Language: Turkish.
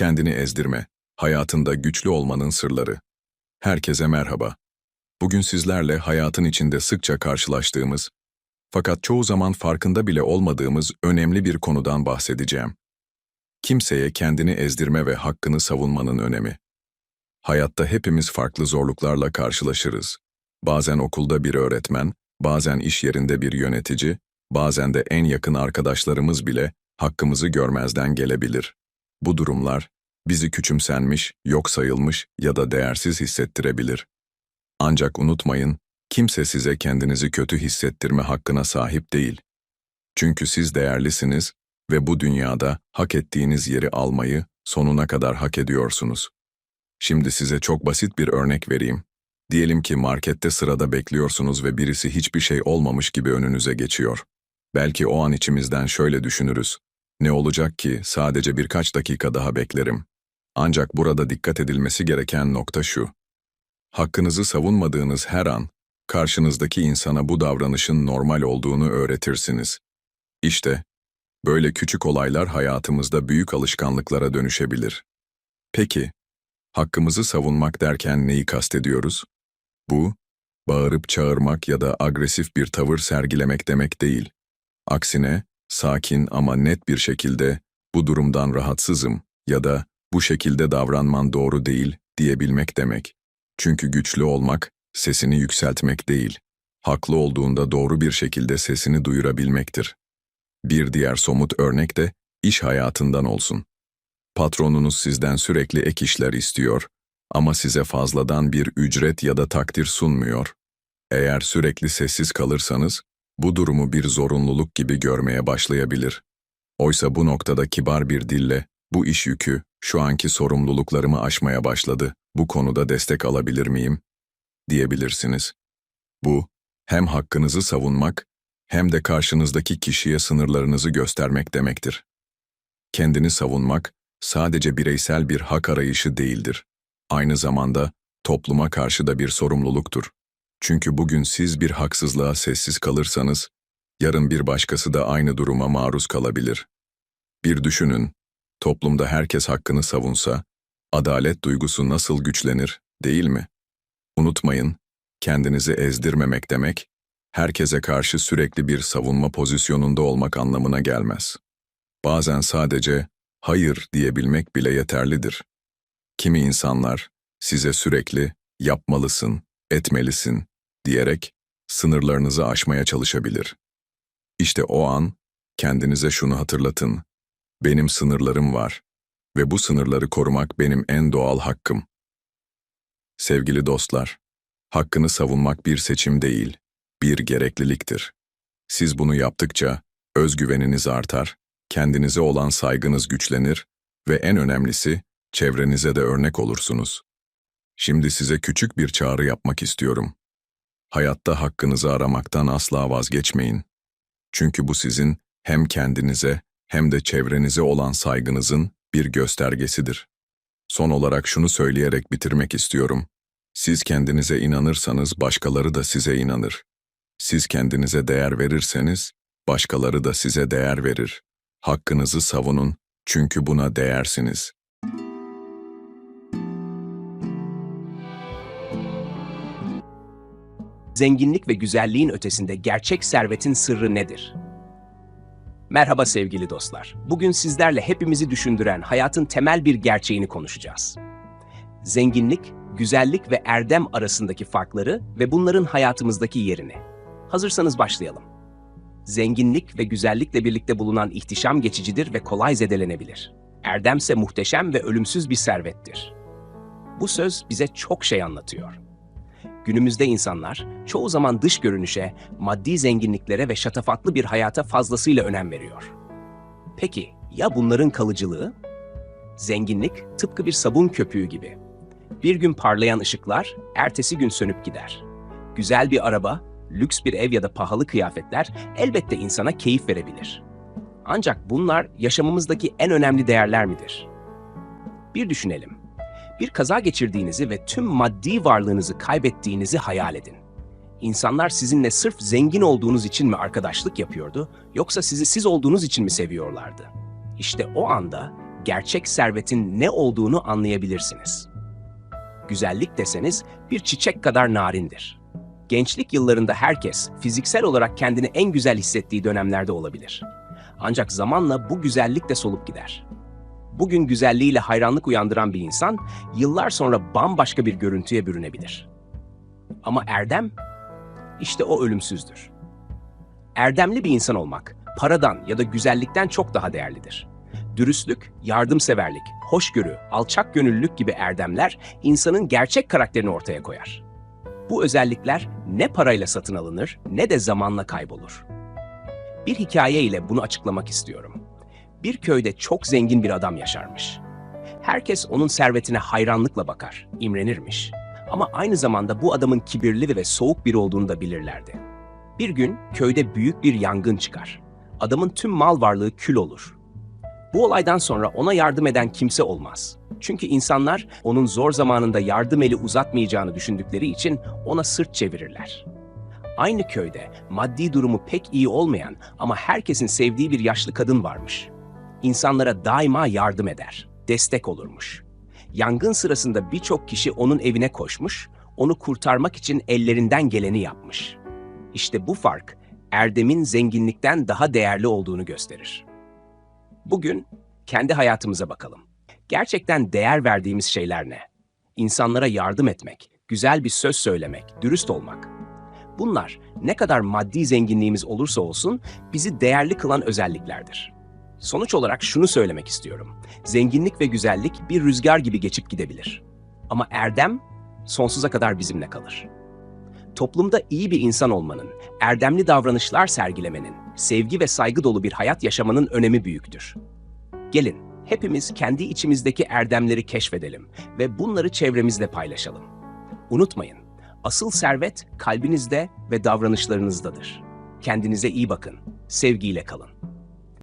Kendini ezdirme. Hayatında güçlü olmanın sırları. Herkese merhaba. Bugün sizlerle hayatın içinde sıkça karşılaştığımız, fakat çoğu zaman farkında bile olmadığımız önemli bir konudan bahsedeceğim. Kimseye kendini ezdirme ve hakkını savunmanın önemi. Hayatta hepimiz farklı zorluklarla karşılaşırız. Bazen okulda bir öğretmen, bazen iş yerinde bir yönetici, bazen de en yakın arkadaşlarımız bile hakkımızı görmezden gelebilir. Bu durumlar bizi küçümsenmiş, yok sayılmış ya da değersiz hissettirebilir. Ancak unutmayın, kimse size kendinizi kötü hissettirme hakkına sahip değil. Çünkü siz değerlisiniz ve bu dünyada hak ettiğiniz yeri almayı sonuna kadar hak ediyorsunuz. Şimdi size çok basit bir örnek vereyim. Diyelim ki markette sırada bekliyorsunuz ve birisi hiçbir şey olmamış gibi önünüze geçiyor. Belki o an içimizden şöyle düşünürüz. Ne olacak ki sadece birkaç dakika daha beklerim. Ancak burada dikkat edilmesi gereken nokta şu. Hakkınızı savunmadığınız her an, karşınızdaki insana bu davranışın normal olduğunu öğretirsiniz. İşte, böyle küçük olaylar hayatımızda büyük alışkanlıklara dönüşebilir. Peki, hakkımızı savunmak derken neyi kastediyoruz? Bu, bağırıp çağırmak ya da agresif bir tavır sergilemek demek değil. Aksine, sakin ama net bir şekilde bu durumdan rahatsızım ya da bu şekilde davranman doğru değil diyebilmek demek. Çünkü güçlü olmak, sesini yükseltmek değil, haklı olduğunda doğru bir şekilde sesini duyurabilmektir. Bir diğer somut örnek de iş hayatından olsun. Patronunuz sizden sürekli ek işler istiyor ama size fazladan bir ücret ya da takdir sunmuyor. Eğer sürekli sessiz kalırsanız, bu durumu bir zorunluluk gibi görmeye başlayabilir. Oysa bu noktada kibar bir dille, bu iş yükü, şu anki sorumluluklarımı aşmaya başladı, bu konuda destek alabilir miyim? diyebilirsiniz. Bu, hem hakkınızı savunmak, hem de karşınızdaki kişiye sınırlarınızı göstermek demektir. Kendini savunmak, sadece bireysel bir hak arayışı değildir. Aynı zamanda, topluma karşı da bir sorumluluktur. Çünkü bugün siz bir haksızlığa sessiz kalırsanız, yarın bir başkası da aynı duruma maruz kalabilir. Bir düşünün, toplumda herkes hakkını savunsa, adalet duygusu nasıl güçlenir, değil mi? Unutmayın, kendinizi ezdirmemek demek, herkese karşı sürekli bir savunma pozisyonunda olmak anlamına gelmez. Bazen sadece hayır diyebilmek bile yeterlidir. Kimi insanlar size sürekli yapmalısın, etmelisin diyerek sınırlarınızı aşmaya çalışabilir. İşte o an kendinize şunu hatırlatın. Benim sınırlarım var ve bu sınırları korumak benim en doğal hakkım. Sevgili dostlar, hakkını savunmak bir seçim değil, bir gerekliliktir. Siz bunu yaptıkça özgüveniniz artar, kendinize olan saygınız güçlenir ve en önemlisi çevrenize de örnek olursunuz. Şimdi size küçük bir çağrı yapmak istiyorum. Hayatta hakkınızı aramaktan asla vazgeçmeyin. Çünkü bu sizin hem kendinize hem de çevrenize olan saygınızın bir göstergesidir. Son olarak şunu söyleyerek bitirmek istiyorum. Siz kendinize inanırsanız başkaları da size inanır. Siz kendinize değer verirseniz başkaları da size değer verir. Hakkınızı savunun çünkü buna değersiniz. Zenginlik ve güzelliğin ötesinde gerçek servetin sırrı nedir? Merhaba sevgili dostlar. Bugün sizlerle hepimizi düşündüren hayatın temel bir gerçeğini konuşacağız. Zenginlik, güzellik ve erdem arasındaki farkları ve bunların hayatımızdaki yerini. Hazırsanız başlayalım. Zenginlik ve güzellikle birlikte bulunan ihtişam geçicidir ve kolay zedelenebilir. Erdemse muhteşem ve ölümsüz bir servettir. Bu söz bize çok şey anlatıyor. Günümüzde insanlar çoğu zaman dış görünüşe, maddi zenginliklere ve şatafatlı bir hayata fazlasıyla önem veriyor. Peki ya bunların kalıcılığı? Zenginlik tıpkı bir sabun köpüğü gibi. Bir gün parlayan ışıklar, ertesi gün sönüp gider. Güzel bir araba, lüks bir ev ya da pahalı kıyafetler elbette insana keyif verebilir. Ancak bunlar yaşamımızdaki en önemli değerler midir? Bir düşünelim bir kaza geçirdiğinizi ve tüm maddi varlığınızı kaybettiğinizi hayal edin. İnsanlar sizinle sırf zengin olduğunuz için mi arkadaşlık yapıyordu, yoksa sizi siz olduğunuz için mi seviyorlardı? İşte o anda gerçek servetin ne olduğunu anlayabilirsiniz. Güzellik deseniz bir çiçek kadar narindir. Gençlik yıllarında herkes fiziksel olarak kendini en güzel hissettiği dönemlerde olabilir. Ancak zamanla bu güzellik de solup gider. Bugün güzelliğiyle hayranlık uyandıran bir insan yıllar sonra bambaşka bir görüntüye bürünebilir. Ama erdem işte o ölümsüzdür. Erdemli bir insan olmak paradan ya da güzellikten çok daha değerlidir. Dürüstlük, yardımseverlik, hoşgörü, alçak gönüllülük gibi erdemler insanın gerçek karakterini ortaya koyar. Bu özellikler ne parayla satın alınır ne de zamanla kaybolur. Bir hikaye ile bunu açıklamak istiyorum. Bir köyde çok zengin bir adam yaşarmış. Herkes onun servetine hayranlıkla bakar, imrenirmiş. Ama aynı zamanda bu adamın kibirli ve soğuk biri olduğunu da bilirlerdi. Bir gün köyde büyük bir yangın çıkar. Adamın tüm mal varlığı kül olur. Bu olaydan sonra ona yardım eden kimse olmaz. Çünkü insanlar onun zor zamanında yardım eli uzatmayacağını düşündükleri için ona sırt çevirirler. Aynı köyde maddi durumu pek iyi olmayan ama herkesin sevdiği bir yaşlı kadın varmış. İnsanlara daima yardım eder, destek olurmuş. Yangın sırasında birçok kişi onun evine koşmuş, onu kurtarmak için ellerinden geleni yapmış. İşte bu fark erdemin zenginlikten daha değerli olduğunu gösterir. Bugün kendi hayatımıza bakalım. Gerçekten değer verdiğimiz şeyler ne? İnsanlara yardım etmek, güzel bir söz söylemek, dürüst olmak. Bunlar ne kadar maddi zenginliğimiz olursa olsun bizi değerli kılan özelliklerdir. Sonuç olarak şunu söylemek istiyorum. Zenginlik ve güzellik bir rüzgar gibi geçip gidebilir. Ama erdem sonsuza kadar bizimle kalır. Toplumda iyi bir insan olmanın, erdemli davranışlar sergilemenin, sevgi ve saygı dolu bir hayat yaşamanın önemi büyüktür. Gelin, hepimiz kendi içimizdeki erdemleri keşfedelim ve bunları çevremizle paylaşalım. Unutmayın, asıl servet kalbinizde ve davranışlarınızdadır. Kendinize iyi bakın, sevgiyle kalın.